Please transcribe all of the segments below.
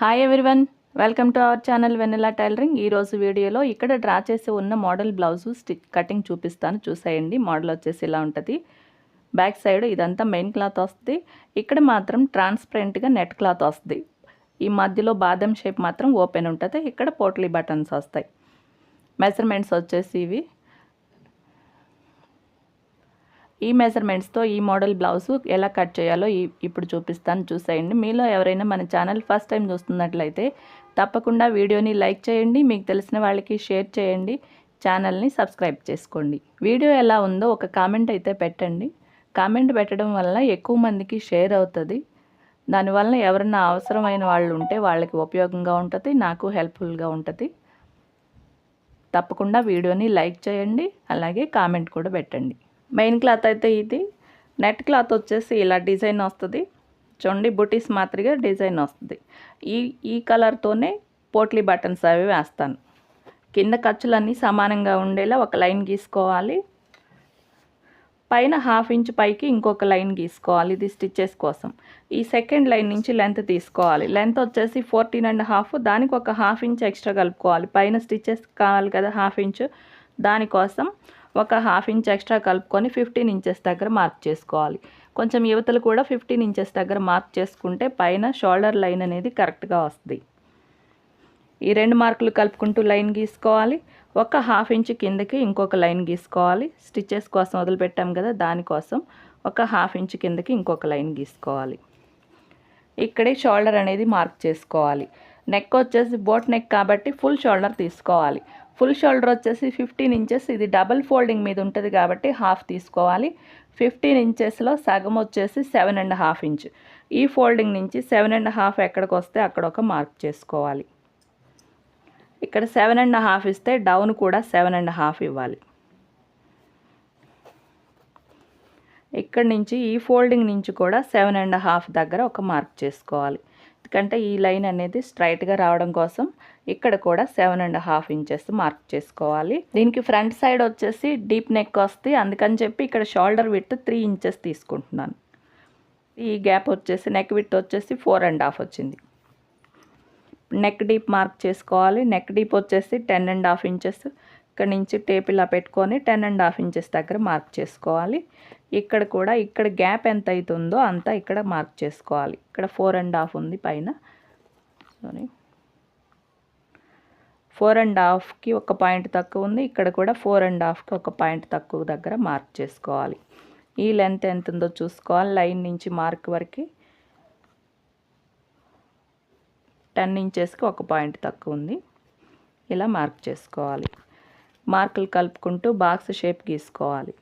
Hi everyone welcome to our channel Vennela tailoring ఈరోజు వీడియోలో ఇక్కడ డ్రా చేసి ఉన్న మోడల్ బ్లౌజు స్టిక్ కటింగ్ చూపిస్తాను. చూసేయండి మోడల్ వచ్చేసి ఇలా ఉంటుంది. బ్యాక్ సైడ్ ఇదంతా మెయిన్ క్లాత్ వస్తుంది. ఇక్కడ మాత్రం ట్రాన్స్పరెంట్గా నెట్ క్లాత్ వస్తుంది. ఈ మధ్యలో బాదం షేప్ మాత్రం ఓపెన్ ఉంటుంది. ఇక్కడ పోట్లీ బటన్స్ వస్తాయి. మెజర్మెంట్స్ వచ్చేసి ఇవి. ఈ మెజర్మెంట్స్తో ఈ మోడల్ బ్లౌజ్ ఎలా కట్ చేయాలో ఇప్పుడు చూపిస్తాను చూసేయండి. మీలో ఎవరైనా మన ఛానల్ ఫస్ట్ టైం చూస్తున్నట్లయితే తప్పకుండా వీడియోని లైక్ చేయండి మీకు తెలిసిన వాళ్ళకి షేర్ చేయండి ఛానల్ని సబ్స్క్రైబ్ చేసుకోండి. వీడియో ఎలా ఉందో ఒక కామెంట్ అయితే పెట్టండి. కామెంట్ పెట్టడం వల్ల ఎక్కువ మందికి షేర్ అవుతుంది. దానివల్ల ఎవరైనా అవసరమైన వాళ్ళు ఉంటే వాళ్ళకి ఉపయోగంగా ఉంటుంది నాకు హెల్ప్ఫుల్గా ఉంటుంది. తప్పకుండా వీడియోని లైక్ చేయండి అలాగే కామెంట్ కూడా పెట్టండి. మెయిన్ క్లాత్ అయితే ఇది. నెట్ క్లాత్ వచ్చేసి ఇలా డిజైన్ వస్తుంది. చూడండి బుటీస్ మాదిరిగా డిజైన్ వస్తుంది. ఈ ఈ కలర్తోనే పోట్లీ బటన్స్ అవి వేస్తాను. కింద ఖర్చులన్నీ సమానంగా ఉండేలా ఒక లైన్ గీసుకోవాలి. పైన హాఫ్ ఇంచ్ పైకి ఇంకొక లైన్ గీసుకోవాలి ఇది స్టిచ్చెస్ కోసం. ఈ సెకండ్ లైన్ నుంచి లెంత్ తీసుకోవాలి. లెంత్ వచ్చేసి ఫోర్టీన్ అండ్ హాఫ్ దానికి ఒక హాఫ్ ఇంచ్ ఎక్స్ట్రా కలుపుకోవాలి. పైన స్టిచ్చెస్ కావాలి కదా హాఫ్ ఇంచ్ దానికోసం ఒక హాఫ్ ఇంచ్ ఎక్స్ట్రా కలుపుకొని ఫిఫ్టీన్ ఇంచెస్ దగ్గర మార్క్ చేసుకోవాలి. కొంచెం యువతలు కూడా ఫిఫ్టీన్ ఇంచెస్ దగ్గర మార్క్ చేసుకుంటే పైన షోల్డర్ లైన్ అనేది కరెక్ట్గా వస్తుంది. ఈ రెండు మార్కులు కలుపుకుంటూ లైన్ గీసుకోవాలి. ఒక హాఫ్ ఇంచ్ కిందకి ఇంకొక లైన్ గీసుకోవాలి. స్టిచ్చెస్ కోసం వదిలిపెట్టాం కదా దానికోసం ఒక హాఫ్ ఇంచ్ కిందకి ఇంకొక లైన్ గీసుకోవాలి. ఇక్కడే షోల్డర్ అనేది మార్క్ చేసుకోవాలి. నెక్ వచ్చేసి బోట్ నెక్ కాబట్టి ఫుల్ షోల్డర్ తీసుకోవాలి. ఫుల్ షోల్డర్ వచ్చేసి ఫిఫ్టీన్ ఇంచెస్. ఇది డబల్ ఫోల్డింగ్ మీద ఉంటుంది కాబట్టి హాఫ్ తీసుకోవాలి. ఫిఫ్టీన్ ఇంచెస్లో సగం వచ్చేసి సెవెన్ అండ్ హాఫ్ ఇంచ్. ఈ ఫోల్డింగ్ నుంచి సెవెన్ అండ్ హాఫ్ ఎక్కడికి వస్తే అక్కడ ఒక మార్క్ చేసుకోవాలి. ఇక్కడ సెవెన్ అండ్ హాఫ్ ఇస్తే డౌన్ కూడా సెవెన్ అండ్ హాఫ్ ఇవ్వాలి. ఇక్కడ నుంచి ఈ ఫోల్డింగ్ నుంచి కూడా సెవెన్ అండ్ హాఫ్ దగ్గర ఒక మార్క్ చేసుకోవాలి. ఎందుకంటే ఈ లైన్ అనేది స్ట్రైట్గా రావడం కోసం ఇక్కడ కూడా seven and half inches mark చేసుకోవాలి. దీనికి ఫ్రంట్ సైడ్ వచ్చేసి డీప్ నెక్ వస్తే అందుకని చెప్పి ఇక్కడ షోల్డర్ విత్ త్రీ ఇంచెస్ తీసుకుంటున్నాను. ఈ గ్యాప్ వచ్చేసి నెక్ విత్ వచ్చేసి ఫోర్ అండ్ హాఫ్ వచ్చింది. నెక్ డీప్ మార్క్ చేసుకోవాలి. నెక్ డీప్ వచ్చేసి టెన్ అండ్ హాఫ్ ఇంచెస్. ఇక్కడ నుంచి టేప్ ఇలా పెట్టుకొని టెన్ అండ్ హాఫ్ ఇంచెస్ దగ్గర మార్క్ చేసుకోవాలి. ఇక్కడ కూడా ఇక్కడ గ్యాప్ ఎంత అవుతుందో అంతా ఇక్కడ మార్క్ చేసుకోవాలి. ఇక్కడ ఫోర్ అండ్ హాఫ్ ఉంది పైన. సారీ ఫోర్ అండ్ హాఫ్కి ఒక పాయింట్ తక్కువ ఉంది. ఇక్కడ కూడా ఫోర్ అండ్ హాఫ్కి ఒక పాయింట్ తక్కువ దగ్గర మార్క్ చేసుకోవాలి. ఈ లెంత్ ఎంత ఉందో చూసుకోవాలి. లైన్ నుంచి మార్క్ వరకు టెన్ ఇంచెస్కి ఒక పాయింట్ తక్కువ ఉంది. ఇలా మార్క్ చేసుకోవాలి. మార్కులు కలుపుకుంటూ బాక్స్ షేప్ గీసుకోవాలి.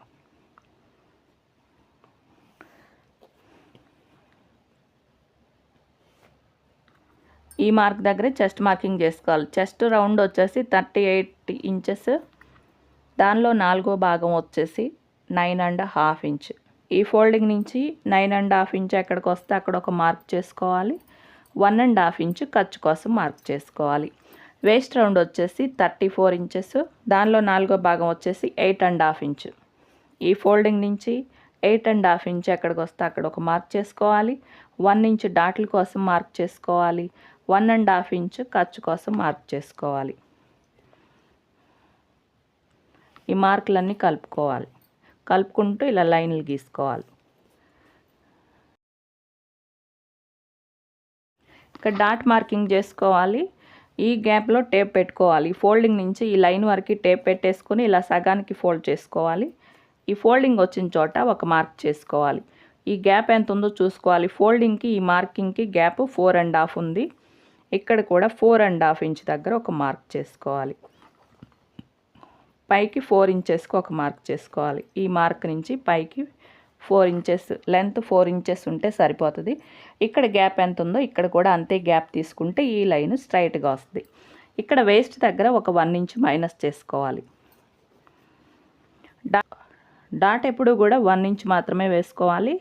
ఈ మార్క్ దగ్గర చెస్ట్ మార్కింగ్ చేసుకోవాలి. చెస్ట్ రౌండ్ వచ్చేసి థర్టీ ఎయిట్ ఇంచెస్. దానిలో నాలుగో భాగం వచ్చేసి నైన్ అండ్ హాఫ్ ఇంచ్. ఈ ఫోల్డింగ్ నుంచి నైన్ అండ్ హాఫ్ ఇంచ్ ఎక్కడికి వస్తే అక్కడ ఒక మార్క్ చేసుకోవాలి. వన్ అండ్ హాఫ్ ఇంచ్ ఖర్చు కోసం మార్క్ చేసుకోవాలి. వేస్ట్ రౌండ్ వచ్చేసి థర్టీ ఫోర్ ఇంచెస్ దానిలో నాలుగో భాగం వచ్చేసి ఎయిట్ అండ్ హాఫ్ ఇంచ్ ఈ ఫోల్డింగ్ నుంచి ఎయిట్ అండ్ హాఫ్ ఇంచ్ ఎక్కడికి వస్తే అక్కడ ఒక మార్క్ చేసుకోవాలి. వన్ ఇంచ్ డాట్ల కోసం మార్క్ చేసుకోవాలి. వన్ అండ్ హాఫ్ ఇంచ్ ఖర్చు కోసం మార్క్ చేసుకోవాలి. ఈ మార్కులన్నీ కలుపుకోవాలి. కలుపుకుంటూ ఇలా లైన్లు గీసుకోవాలి. ఇక్కడ డాట్ మార్కింగ్ చేసుకోవాలి. ఈ గ్యాప్లో టేప్ పెట్టుకోవాలి. ఫోల్డింగ్ నుంచి ఈ లైన్ వరకు టేప్ పెట్టేసుకొని ఇలా సగానికి ఫోల్డ్ చేసుకోవాలి. ఈ ఫోల్డింగ్ వచ్చిన చోట ఒక మార్క్ చేసుకోవాలి. ఈ గ్యాప్ ఎంత ఉందో చూసుకోవాలి. ఫోల్డింగ్కి ఈ మార్కింగ్కి గ్యాప్ ఫోర్ అండ్ హాఫ్ ఉంది. ఇక్కడ కూడా ఫోర్ అండ్ హాఫ్ ఇంచ్ దగ్గర ఒక మార్క్ చేసుకోవాలి. పైకి ఫోర్ ఇంచెస్కి ఒక మార్క్ చేసుకోవాలి. ఈ మార్క్ నుంచి పైకి four inches length four inches ఉంటే సరిపోతుంది. ఇక్కడ గ్యాప్ ఎంత ఉందో ఇక్కడ కూడా అంతే గ్యాప్ తీసుకుంటే ఈ లైన్ స్ట్రైట్గా వస్తుంది. ఇక్కడ వేస్ట్ దగ్గర ఒక వన్ ఇంచ్ మైనస్ చేసుకోవాలి. డా డాట్ ఎప్పుడు కూడా వన్ ఇంచ్ మాత్రమే వేసుకోవాలి.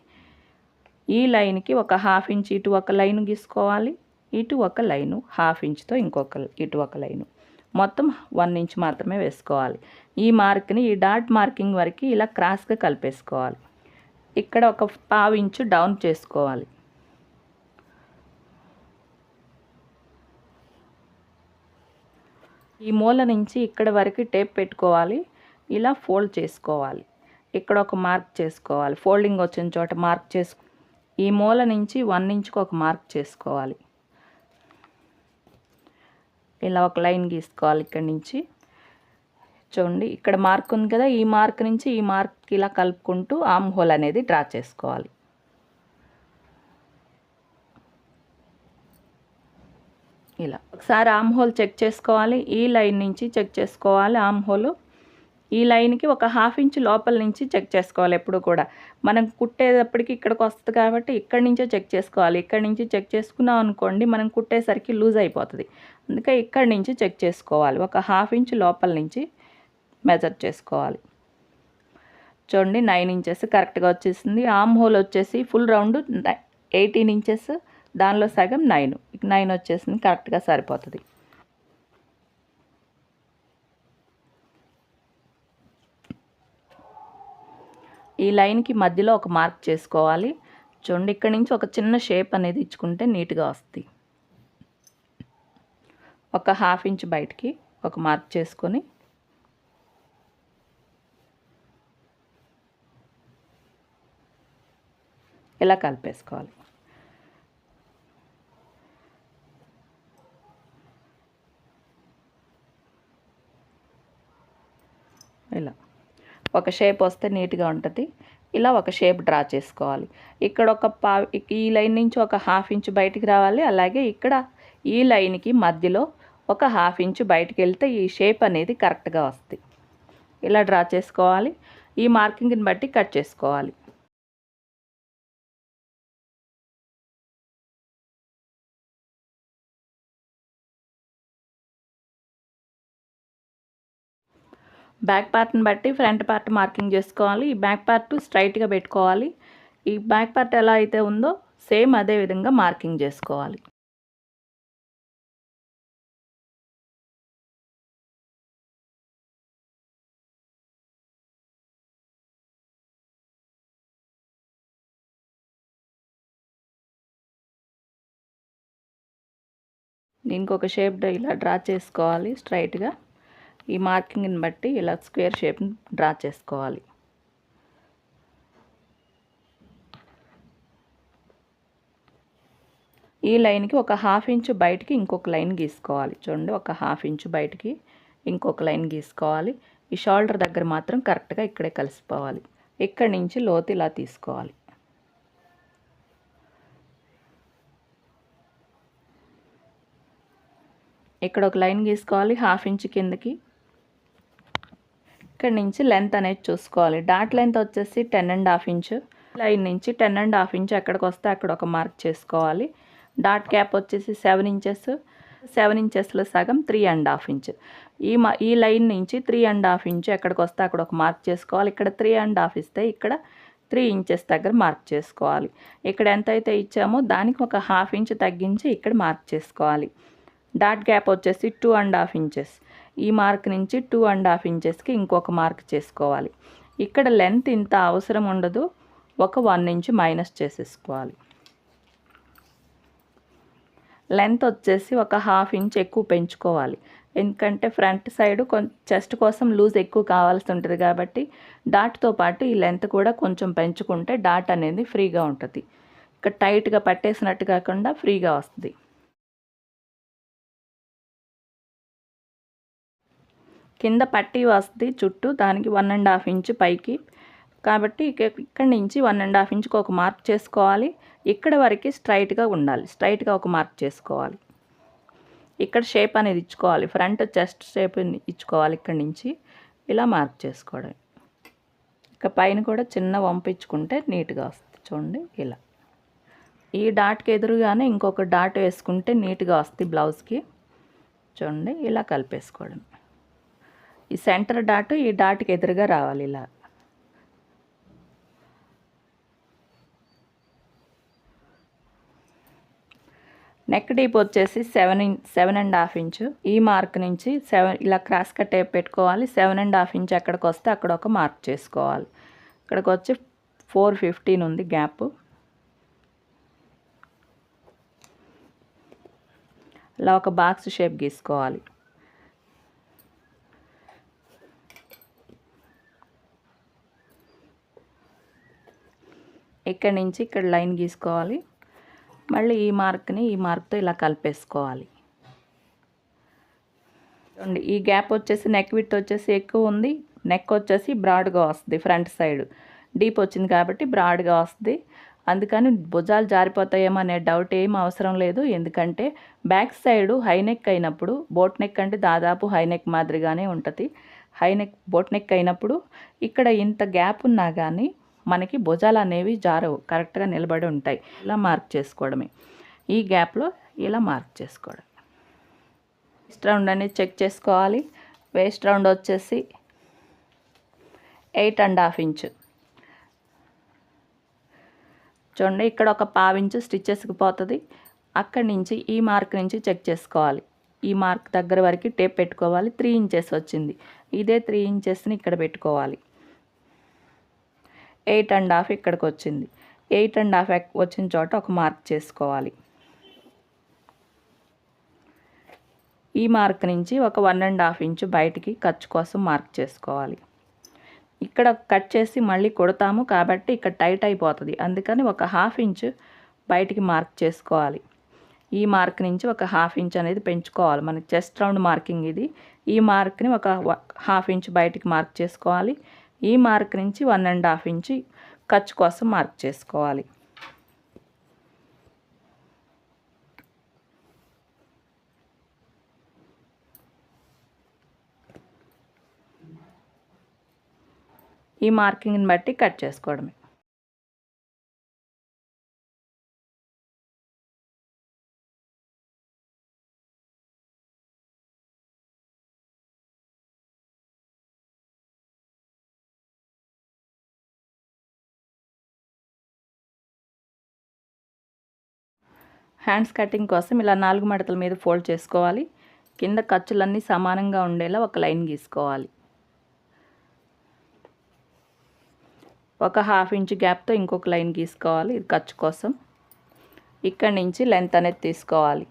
ఈ లైన్కి ఒక హాఫ్ ఇంచ్ ఇటు ఒక లైన్ గీసుకోవాలి. ఇటు ఒక లైను హాఫ్ ఇంచ్తో ఇంకొక ఇటు ఒక లైను. మొత్తం వన్ ఇంచ్ మాత్రమే వేసుకోవాలి. ఈ మార్క్ని ఈ డాట్ మార్కింగ్ వరకు ఇలా క్రాస్గా కలిపేసుకోవాలి. ఇక్కడ ఒక పావు ఇంచు డౌన్ చేసుకోవాలి. ఈ మూల నుంచి ఇక్కడ వరకు టేప్ పెట్టుకోవాలి. ఇలా ఫోల్డ్ చేసుకోవాలి. ఇక్కడ ఒక మార్క్ చేసుకోవాలి. ఫోల్డింగ్ వచ్చిన చోట మార్క్ చేసు ఈ మూల నుంచి వన్ ఇంచుకు ఒక మార్క్ చేసుకోవాలి. ఇలా ఒక లైన్ గీసుకోవాలి ఇక్కడి నుంచి. చూడండి ఇక్కడ మార్క్ ఉంది కదా ఈ మార్క్ నుంచి ఈ మార్క్ ఇలా కలుపుకుంటూ ఆమ్ హోల్ అనేది డ్రా చేసుకోవాలి. ఇలా. ఒకసారి ఆమ్ హోల్ చెక్ చేసుకోవాలి ఈ లైన్ నుంచి చెక్ చేసుకోవాలి ఆమ్ హోల్. ఈ లైన్కి ఒక హాఫ్ ఇంచ్ లోపల నుంచి చెక్ చేసుకోవాలి ఎప్పుడు కూడా. మనం కుట్టేటప్పటికి ఇక్కడికి వస్తుంది కాబట్టి ఇక్కడి నుంచే చెక్ చేసుకోవాలి. ఇక్కడి నుంచి చెక్ చేసుకున్నాం అనుకోండి మనం కుట్టేసరికి లూజ్ అయిపోతుంది. అందుకే ఇక్కడి నుంచి చెక్ చేసుకోవాలి. ఒక హాఫ్ ఇంచ్ లోపల నుంచి మెజర్ చేసుకోవాలి. చూడండి నైన్ ఇంచెస్ కరెక్ట్గా వచ్చేసింది. ఆమ్ హోల్ వచ్చేసి ఫుల్ రౌండ్ ఎయిటీన్ ఇంచెస్. దానిలో సగం నైన్. నైన్ వచ్చేసింది కరెక్ట్గా సరిపోతుంది. ఈ లైన్కి మధ్యలో ఒక మార్క్ చేసుకోవాలి. చూడండి ఇక్కడి నుంచి ఒక చిన్న షేప్ అనేది ఇచ్చుకుంటే నీట్గా వస్తుంది. ఒక హాఫ్ ఇంచ్ బయటికి ఒక మార్క్ చేసుకొని ఇలా కలిపేసుకోవాలి? ఇలా. ఒక షేప్ వస్తే నీట్గా ఉంటుంది. ఇలా ఒక షేప్ డ్రా చేసుకోవాలి. ఇక్కడ ఒక పా ఈ లైన్ నుంచి ఒక హాఫ్ ఇంచ్ బయటికి రావాలి. అలాగే ఇక్కడ ఈ లైన్కి మధ్యలో ఒక హాఫ్ ఇంచ్ బయటికి వెళ్తే ఈ షేప్ అనేది కరెక్ట్గా వస్తుంది. ఇలా డ్రా చేసుకోవాలి. ఈ మార్కింగ్ని బట్టి కట్ చేసుకోవాలి. బ్యాక్ పార్ట్ని బట్టి ఫ్రంట్ పార్ట్ మార్కింగ్ చేసుకోవాలి ఈ బ్యాక్ పార్ట్ స్ట్రైట్గా పెట్టుకోవాలి. ఈ బ్యాక్ పార్ట్ ఎలా అయితే ఉందో సేమ్ అదే విధంగా మార్కింగ్ చేసుకోవాలి. దీనికి ఒక షేప్ ఇలా డ్రా చేసుకోవాలి స్ట్రైట్గా. ఈ మార్కింగ్ని బట్టి ఇలా స్క్వేర్ షేప్ని డ్రా చేసుకోవాలి. ఈ లైన్కి ఒక హాఫ్ ఇంచు బయటికి ఇంకొక లైన్ గీసుకోవాలి. చూడండి ఒక హాఫ్ ఇంచు బయటికి ఇంకొక లైన్ గీసుకోవాలి. ఈ షోల్డర్ దగ్గర మాత్రం కరెక్ట్గా ఇక్కడే కలిసిపోవాలి. ఇక్కడి నుంచి లోతు ఇలా తీసుకోవాలి. ఇక్కడ ఒక లైన్ గీసుకోవాలి హాఫ్ ఇంచ్ కిందకి. ఇక్కడ నుంచి లెంత్ అనేది చూసుకోవాలి. డాట్ లెంత్ వచ్చేసి ten and half inch. Line నుంచి టెన్ అండ్ హాఫ్ ఇంచ్ ఎక్కడికి వస్తే అక్కడ ఒక మార్క్ చేసుకోవాలి. డాట్ క్యాప్ వచ్చేసి సెవెన్ ఇంచెస్. సెవెన్ ఇంచెస్లో సగం త్రీ అండ్ హాఫ్ ఇంచ్. ఈ మా ఈ లైన్ నుంచి త్రీ అండ్ హాఫ్ ఇంచ్ ఎక్కడికి వస్తే అక్కడ ఒక మార్క్ చేసుకోవాలి. ఇక్కడ త్రీ అండ్ హాఫ్ ఇస్తే ఇక్కడ త్రీ ఇంచెస్ దగ్గర మార్క్ చేసుకోవాలి. ఇక్కడ ఎంత అయితే ఇచ్చామో దానికి ఒక హాఫ్ ఇంచ్ తగ్గించి ఇక్కడ మార్క్ చేసుకోవాలి. డాట్ గ్యాప్ వచ్చేసి టూ అండ్ హాఫ్ ఇంచెస్. ఈ మార్క్ నుంచి టూ అండ్ హాఫ్ ఇంచెస్కి ఇంకొక మార్క్ చేసుకోవాలి. ఇక్కడ లెంత్ ఇంత అవసరం ఉండదు. ఒక వన్ ఇంచ్ మైనస్ చేసేసుకోవాలి. లెంత్ వచ్చేసి ఒక హాఫ్ ఇంచ్ ఎక్కువ పెంచుకోవాలి. ఎందుకంటే ఫ్రంట్ సైడ్ చెస్ట్ కోసం లూజ్ ఎక్కువ కావాల్సి ఉంటుంది కాబట్టి డాట్తో పాటు ఈ లెంత్ కూడా కొంచెం పెంచుకుంటే డాట్ అనేది ఫ్రీగా ఉంటుంది. ఇక టైట్గా పట్టేసినట్టు కాకుండా ఫ్రీగా వస్తుంది. కింద పట్టి వస్తుంది చుట్టూ దానికి వన్ అండ్ హాఫ్ ఇంచ్ పైకి. కాబట్టి ఇక్కడి నుంచి వన్ అండ్ హాఫ్ ఇంచ్కి ఒక మార్క్ చేసుకోవాలి. ఇక్కడ వరకు స్ట్రైట్గా ఉండాలి. స్ట్రైట్గా ఒక మార్క్ చేసుకోవాలి. ఇక్కడ షేప్ అనేది ఇచ్చుకోవాలి. ఫ్రంట్ చెస్ట్ షేప్ ఇచ్చుకోవాలి ఇక్కడ నుంచి. ఇలా మార్క్ చేసుకోవడం ఇక పైన కూడా చిన్న వంపించుకుంటే నీట్గా వస్తుంది. చూడండి ఇలా. ఈ డాట్కి ఎదురుగానే ఇంకొక డాట్ వేసుకుంటే నీట్గా వస్తుంది బ్లౌజ్కి చూడండి ఇలా కలిపేసుకోవడం ఈ సెంటర్ డాట్ ఈ డాట్కి ఎదురుగా రావాలి ఇలా. నెక్ డీప్ వచ్చేసి seven in seven and half inch. ఈ మార్క్ నుంచి సెవెన్ ఇలా క్రాస్ కట్ టేప్ పెట్టుకోవాలి. సెవెన్ అండ్ హాఫ్ ఇంచ్ ఎక్కడికి వస్తే అక్కడ ఒక మార్క్ చేసుకోవాలి. ఇక్కడికి వచ్చి ఫోర్ ఫిఫ్టీన్ ఉంది గ్యాప్. ఇలా ఒక బాక్స్ షేప్ గీసుకోవాలి. ఇక్కడి నుంచి ఇక్కడ లైన్ గీసుకోవాలి. మళ్ళీ ఈ మార్క్ని ఈ మార్క్తో ఇలా కలిపేసుకోవాలి. చూడండి ఈ గ్యాప్ వచ్చేసి నెక్ విత్ వచ్చేసి ఎక్కువ ఉంది. నెక్ వచ్చేసి బ్రాడ్గా వస్తుంది ఫ్రంట్ సైడ్. డీప్ వచ్చింది కాబట్టి బ్రాడ్గా వస్తుంది. అందుకని భుజాలు జారిపోతాయేమో అనే డౌట్ ఏం అవసరం లేదు. ఎందుకంటే బ్యాక్ సైడ్ హై నెక్ అయినప్పుడు బోట్ నెక్ అంటే దాదాపు హై నెక్ మాదిరిగానే ఉంటుంది. హై నెక్ బోట్ నెక్ అయినప్పుడు ఇక్కడ ఇంత గ్యాప్ ఉన్నా కానీ మనకి భుజాలు అనేవి జారవు కరెక్ట్గా నిలబడి ఉంటాయి. ఇలా మార్క్ చేసుకోవడమే. ఈ గ్యాప్లో ఇలా మార్క్ చేసుకోవడం వేస్ట్ రౌండ్ అనేది చెక్ చేసుకోవాలి. వేస్ట్ రౌండ్ వచ్చేసి ఎయిట్ అండ్ హాఫ్ ఇంచ్. చూడండి ఇక్కడ ఒక పావించు స్టిచ్చెస్కి పోతుంది. అక్కడి నుంచి ఈ మార్క్ నుంచి చెక్ చేసుకోవాలి. ఈ మార్క్ దగ్గర వరకు టేప్ పెట్టుకోవాలి. త్రీ ఇంచెస్ వచ్చింది. ఇదే త్రీ ఇంచెస్ని ఇక్కడ పెట్టుకోవాలి. ఎయిట్ అండ్ హాఫ్ ఇక్కడికి వచ్చింది ఎయిట్ అండ్ హాఫ్ వచ్చిన చోట ఒక మార్క్ చేసుకోవాలి. ఈ మార్క్ నుంచి ఒక వన్ అండ్ హాఫ్ ఇంచు బయటికి ఖర్చు కోసం మార్క్ చేసుకోవాలి. ఇక్కడ కట్ చేసి మళ్ళీ కొడతాము కాబట్టి ఇక్కడ టైట్ అయిపోతుంది. అందుకని ఒక హాఫ్ ఇంచ్ బయటికి మార్క్ చేసుకోవాలి. ఈ మార్క్ నుంచి ఒక హాఫ్ ఇంచ్ అనేది పెంచుకోవాలి. మనకి చెస్ట్ రౌండ్ మార్కింగ్ ఇది. ఈ మార్క్ని ఒక హాఫ్ ఇంచ్ బయటికి మార్క్ చేసుకోవాలి. ఈ మార్క్ నుంచి వన్ అండ్ హాఫ్ ఇంచి ఖర్చు కోసం మార్క్ చేసుకోవాలి. ఈ మార్కింగ్ని బట్టి కట్ చేసుకోవడమే. హ్యాండ్స్ కటింగ్ కోసం ఇలా నాలుగు మడతల మీద ఫోల్డ్ చేసుకోవాలి. కింద ఖర్చులన్నీ సమానంగా ఉండేలా ఒక లైన్ గీసుకోవాలి. ఒక హాఫ్ ఇంచ్ గ్యాప్తో ఇంకొక లైన్ గీసుకోవాలి ఇది ఖర్చు కోసం. ఇక్కడి నుంచి లెంత్ అనేది తీసుకోవాలి.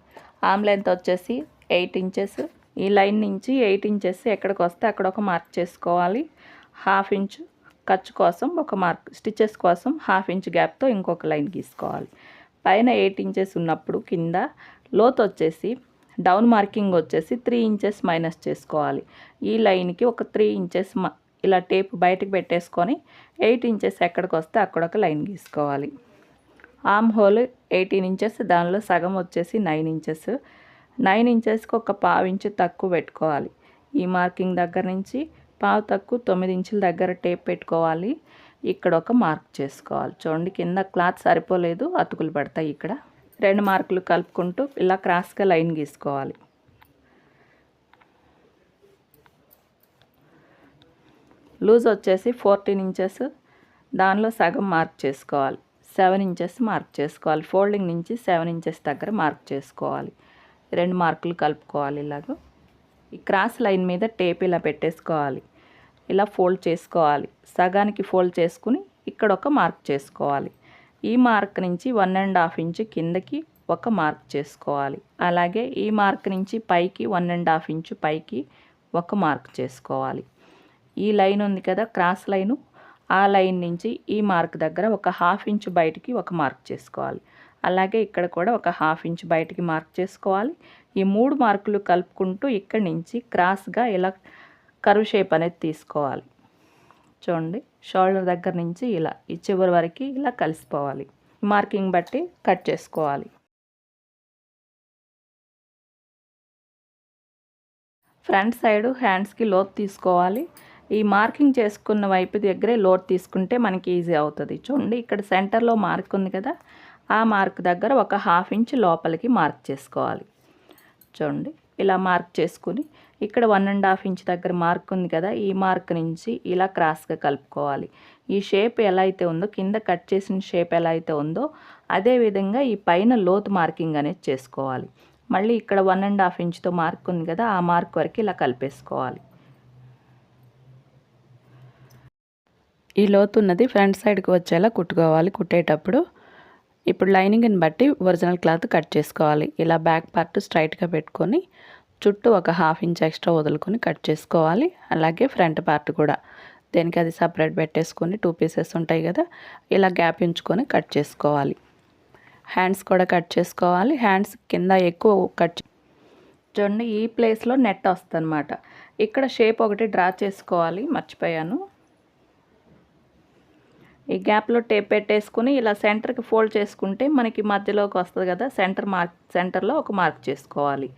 ఆమ్ లెంత్ వచ్చేసి ఎయిట్ ఇంచెస్. ఈ లైన్ నుంచి ఎయిట్ ఇంచెస్ ఎక్కడికి వస్తే అక్కడ ఒక మార్క్ చేసుకోవాలి. హాఫ్ ఇంచ్ ఖర్చు కోసం ఒక మార్క్ స్టిచెస్ కోసం హాఫ్ ఇంచ్ గ్యాప్తో ఇంకొక లైన్ గీసుకోవాలి. పైన ఎయిట్ ఇంచెస్ ఉన్నప్పుడు కింద లోత్ వచ్చేసి డౌన్ మార్కింగ్ వచ్చేసి త్రీ ఇంచెస్ మైనస్ చేసుకోవాలి. ఈ లైన్కి ఒక త్రీ ఇంచెస్ ఇలా టేప్ బయటకు పెట్టేసుకొని ఎయిట్ ఇంచెస్ ఎక్కడికి వస్తే అక్కడ ఒక లైన్ గీసుకోవాలి. ఆమ్ హోల్ ఎయిటీన్ ఇంచెస్ దానిలో సగం వచ్చేసి నైన్ ఇంచెస్. నైన్ ఇంచెస్కి ఒక పావు ఇంచు తక్కువ పెట్టుకోవాలి. ఈ మార్కింగ్ దగ్గర నుంచి పావు తక్కువ తొమ్మిది ఇంచుల దగ్గర టేప్ పెట్టుకోవాలి. ఇక్కడ ఒక మార్క్ చేసుకోవాలి. చూడండి కింద క్లాత్ సరిపోలేదు అతుకులు పడతాయి ఇక్కడ. రెండు మార్కులు కలుపుకుంటూ ఇలా క్రాస్గా లైన్ గీసుకోవాలి. లూజ్ వచ్చేసి ఫోర్టీన్ ఇంచెస్ దానిలో సగం మార్క్ చేసుకోవాలి. సెవెన్ ఇంచెస్ మార్క్ చేసుకోవాలి. ఫోల్డింగ్ నుంచి సెవెన్ ఇంచెస్ దగ్గర మార్క్ చేసుకోవాలి. రెండు మార్కులు కలుపుకోవాలి ఇలాగ. ఈ క్రాస్ లైన్ మీద టేప్ ఇలా పెట్టేసుకోవాలి. ఇలా ఫోల్డ్ చేసుకోవాలి. సగానికి ఫోల్డ్ చేసుకుని ఇక్కడ ఒక మార్క్ చేసుకోవాలి. ఈ మార్క్ నుంచి వన్ అండ్ హాఫ్ ఇంచ్ కిందకి ఒక మార్క్ చేసుకోవాలి. అలాగే ఈ మార్క్ నుంచి పైకి వన్ అండ్ హాఫ్ ఇంచు పైకి ఒక మార్క్ చేసుకోవాలి. ఈ లైన్ ఉంది కదా క్రాస్ లైను. ఆ లైన్ నుంచి ఈ మార్క్ దగ్గర ఒక హాఫ్ ఇంచ్ బయటికి ఒక మార్క్ చేసుకోవాలి. అలాగే ఇక్కడ కూడా ఒక హాఫ్ ఇంచ్ బయటికి మార్క్ చేసుకోవాలి. ఈ మూడు మార్కులు కలుపుకుంటూ ఇక్కడి నుంచి క్రాస్గా ఇలా కరువు షేప్ అనేది తీసుకోవాలి. చూడండి షోల్డర్ దగ్గర నుంచి ఇలా ఈ చివరి వరకు ఇలా కలిసిపోవాలి. మార్కింగ్ బట్టి కట్ చేసుకోవాలి. ఫ్రంట్ సైడ్ హ్యాండ్స్కి లోత్ తీసుకోవాలి. ఈ మార్కింగ్ చేసుకున్న వైపు దగ్గరే లోడ్ తీసుకుంటే మనకి ఈజీ అవుతుంది. చూడండి ఇక్కడ సెంటర్లో మార్క్ ఉంది కదా ఆ మార్క్ దగ్గర ఒక హాఫ్ ఇంచ్ లోపలికి మార్క్ చేసుకోవాలి. చూడండి ఇలా మార్క్ చేసుకుని ఇక్కడ వన్ అండ్ హాఫ్ ఇంచ్ దగ్గర మార్క్ ఉంది కదా ఈ మార్క్ నుంచి ఇలా క్రాస్గా కలుపుకోవాలి. ఈ షేప్ ఎలా అయితే ఉందో కింద కట్ చేసిన షేప్ ఎలా అయితే ఉందో అదే విధంగా ఈ పైన లోతు మార్కింగ్ అనేది చేసుకోవాలి. మళ్ళీ ఇక్కడ వన్ అండ్ హాఫ్ ఇంచ్తో మార్క్ ఉంది కదా ఆ మార్క్ వరకు ఇలా కలిపేసుకోవాలి. ఈ లోతు ఉన్నది ఫ్రంట్ సైడ్కి వచ్చేలా కుట్టుకోవాలి. కుట్టేటప్పుడు ఇప్పుడు లైనింగ్ని బట్టి ఒరిజినల్ క్లాత్ కట్ చేసుకోవాలి. ఇలా బ్యాక్ పార్ట్ స్ట్రైట్గా పెట్టుకొని చుట్టూ ఒక హాఫ్ ఇంచ్ ఎక్స్ట్రా వదులుకొని కట్ చేసుకోవాలి. అలాగే ఫ్రంట్ పార్ట్ కూడా. దేనికి అది సపరేట్ పెట్టేసుకొని టూ పీసెస్ ఉంటాయి కదా ఇలా గ్యాప్ ఉంచుకొని కట్ చేసుకోవాలి. హ్యాండ్స్ కూడా కట్ చేసుకోవాలి. హ్యాండ్స్ కింద ఎక్కువ కట్ చూడండి ఈ ప్లేస్లో నెట్ వస్తుంది ఇక్కడ షేప్ ఒకటి డ్రా చేసుకోవాలి. మర్చిపోయాను. ఈ గ్యాప్లో టేప్ పెట్టేసుకుని ఇలా సెంటర్కి ఫోల్డ్ చేసుకుంటే మనకి మధ్యలోకి వస్తుంది కదా సెంటర్ మార్క్ సెంటర్లో ఒక మార్క్ చేసుకోవాలి.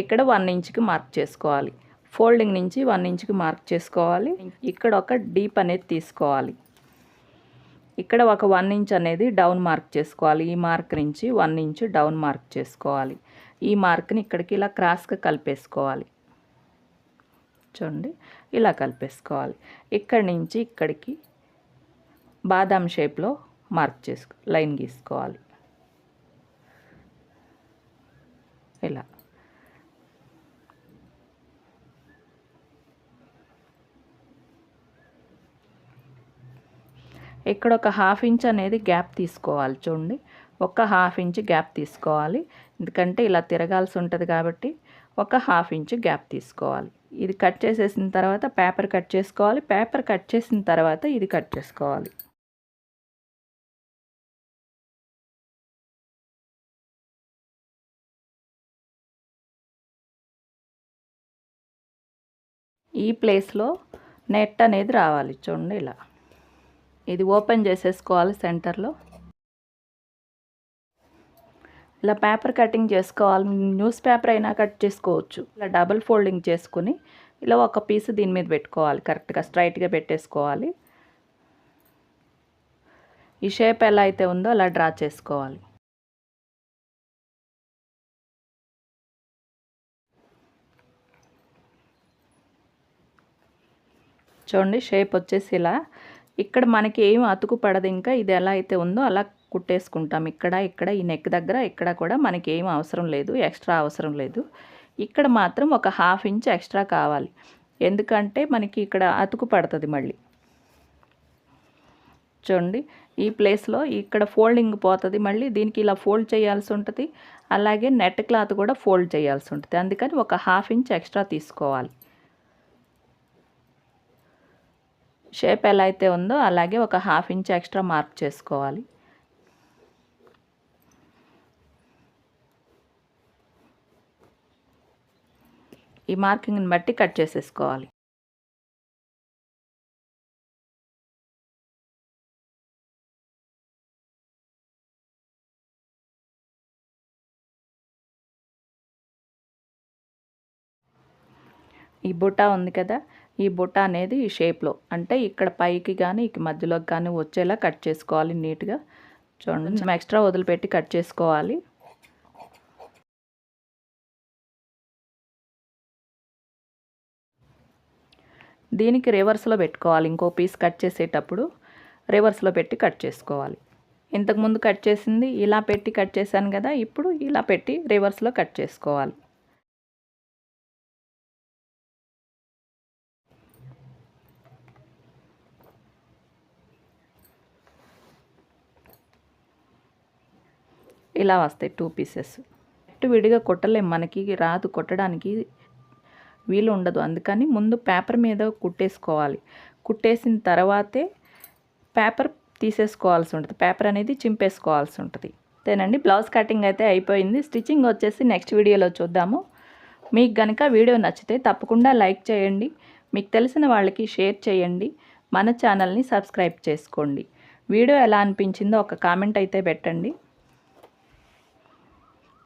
ఇక్కడ వన్ ఇంచ్కి మార్క్ చేసుకోవాలి. ఫోల్డింగ్ నుంచి వన్ ఇంచ్కి మార్క్ చేసుకోవాలి. ఇక్కడ ఒక డీప్ అనేది తీసుకోవాలి. ఇక్కడ ఒక వన్ ఇంచ్ అనేది డౌన్ మార్క్ చేసుకోవాలి. ఈ మార్క్ నుంచి వన్ ఇంచ్ డౌన్ మార్క్ చేసుకోవాలి. ఈ మార్క్ని ఇక్కడికి ఇలా క్రాస్గా కలిపేసుకోవాలి. చూడండి ఇలా కలిపేసుకోవాలి. ఇక్కడి నుంచి ఇక్కడికి బాదాం షేప్లో మార్క్ చేసుకో లైన్ గీసుకోవాలి. ఇలా. ఇక్కడ ఒక హాఫ్ ఇంచ్ అనేది గ్యాప్ తీసుకోవాలి చూడండి. ఒక హాఫ్ ఇంచ్ గ్యాప్ తీసుకోవాలి. ఎందుకంటే ఇలా తిరగాల్సి ఉంటుంది కాబట్టి ఒక హాఫ్ ఇంచ్ గ్యాప్ తీసుకోవాలి. ఇది కట్ చేసేసిన తర్వాత పేపర్ కట్ చేసుకోవాలి. పేపర్ కట్ చేసిన తర్వాత ఇది కట్ చేసుకోవాలి. ఈ ప్లేస్లో నెట్ అనేది రావాలి చూడండి ఇలా. ఇది ఓపెన్ చేసేసుకోవాలి సెంటర్లో. ఇలా పేపర్ కటింగ్ చేసుకోవాలి. న్యూస్ పేపర్ అయినా కట్ చేసుకోవచ్చు. ఇలా డబుల్ ఫోల్డింగ్ చేసుకుని ఇలా ఒక పీస్ దీని మీద పెట్టుకోవాలి. కరెక్ట్గా స్ట్రైట్గా పెట్టేసుకోవాలి. ఈ షేప్ ఎలా అయితే ఉందో అలా డ్రా చేసుకోవాలి. చూడండి షేప్ వచ్చేసి ఇలా ఇక్కడ మనకి ఏం అతుకు పడదు ఇంకా. ఇది ఎలా అయితే ఉందో అలా కుట్టేసుకుంటాం. ఇక్కడ ఇక్కడ ఈ నెక్ దగ్గర ఇక్కడ కూడా మనకి ఏం అవసరం లేదు. ఎక్స్ట్రా అవసరం లేదు. ఇక్కడ మాత్రం ఒక హాఫ్ ఇంచ్ ఎక్స్ట్రా కావాలి. ఎందుకంటే మనకి ఇక్కడ అతుకు పడుతుంది మళ్ళీ. చూడండి ఈ ప్లేస్లో ఇక్కడ ఫోల్డింగ్ పోతుంది మళ్ళీ. దీనికి ఇలా ఫోల్డ్ చేయాల్సి ఉంటుంది. అలాగే నెట్ క్లాత్ కూడా ఫోల్డ్ చేయాల్సి ఉంటుంది. అందుకని ఒక హాఫ్ ఇంచ్ ఎక్స్ట్రా తీసుకోవాలి. షేప్ ఎలా అయితే ఉందో అలాగే ఒక హాఫ్ ఇంచ్ ఎక్స్ట్రా మార్క్ చేసుకోవాలి. ఈ మార్కింగ్ని బట్టి కట్ చేసేసుకోవాలి. ఈ బుట్ట ఉంది కదా ఈ బుట్ట అనేది ఈ షేప్లో. అంటే ఇక్కడ పైకి కానీ ఇక మధ్యలోకి కానీ వచ్చేలా కట్ చేసుకోవాలి నీట్గా. చూడండి కొంచెం ఎక్స్ట్రా వదిలిపెట్టి కట్ చేసుకోవాలి. దీనికి రివర్స్లో పెట్టుకోవాలి. ఇంకో పీస్ కట్ చేసేటప్పుడు రివర్స్లో పెట్టి కట్ చేసుకోవాలి. ఇంతకుముందు కట్ చేసింది ఇలా పెట్టి కట్ చేశాను కదా ఇప్పుడు ఇలా పెట్టి రివర్స్లో కట్ చేసుకోవాలి. ఇలా వస్తాయి టూ పీసెస్ నెట్ విడిగా కొట్టలేము మనకి రాదు కొట్టడానికి వీలు ఉండదు. అందుకని ముందు పేపర్ మీద కుట్టేసుకోవాలి. కుట్టేసిన తర్వాతే పేపర్ తీసేసుకోవాల్సి ఉంటుంది. పేపర్ అనేది చింపేసుకోవాల్సి ఉంటుంది. అంతేనండి. బ్లౌజ్ కటింగ్ అయితే అయిపోయింది. స్టిచ్చింగ్ వచ్చేసి నెక్స్ట్ వీడియోలో చూద్దాము. మీకు కనుక వీడియో నచ్చితే తప్పకుండా లైక్ చేయండి. మీకు తెలిసిన వాళ్ళకి షేర్ చేయండి. మన ఛానల్ని సబ్స్క్రైబ్ చేసుకోండి. వీడియో ఎలా అనిపించిందో ఒక కామెంట్ అయితే పెట్టండి.